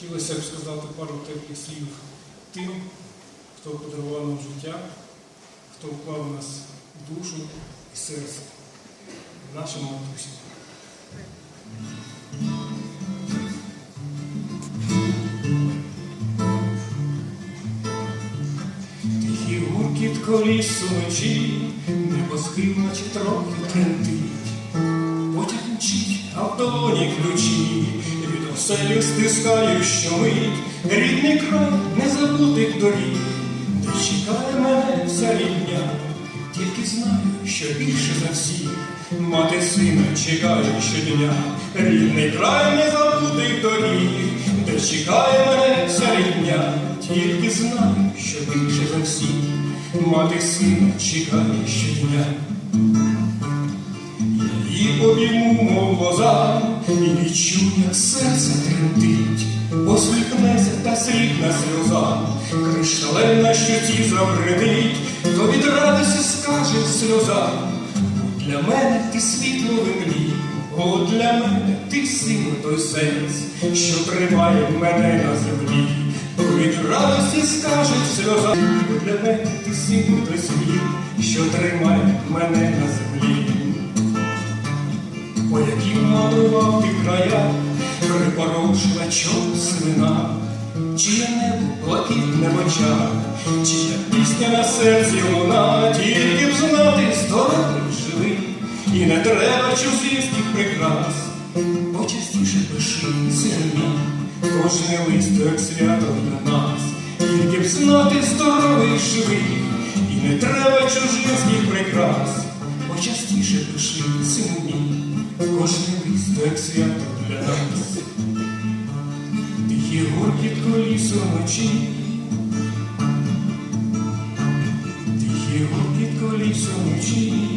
Хотілося б сказати пару теплих слів тим, хто подарував нам життя, хто вклав в нас душу і серце, нашим матусям. Тихий гуркіт коліс уночі, небосхил, наче трохи тремтить. Потяг мчить, а в долоні ключі, від оселі стискаю щомить, рідний край незабутих доріг, де чекає мене вся рідня, тільки знаю, що більше за всіх, мати сина чекає щодня, рідний край незабутих доріг, де чекає мене вся рідня, тільки знаю, що більше за всіх, мати сина чекає щодня. І обійму, мов лоза, і відчую, як серце тремтить, посміхнеться та срібна сльоза, кришталевна щоці забредить, то від радості скаже сльоза. Для мене ти світло землі, о, для мене ти син той сенс, що тримає мене на землі. То від радості скаже сльоза, для мене ти син той світ, що тримає мене припорожила чом свина, чиє небо блакитне в очах, чия пісня на серці луна, тільки б знати здоровий живий, і не треба чужинських прикрас, почастіше пиши сині, кожне лист як свято для нас, тільки б знати здоровий живий, і не треба чужинських прикрас, почастіше пиши сину Як свято для нас, тихі гуркіт колісо ночі, тихі гуркіт колісо вночі,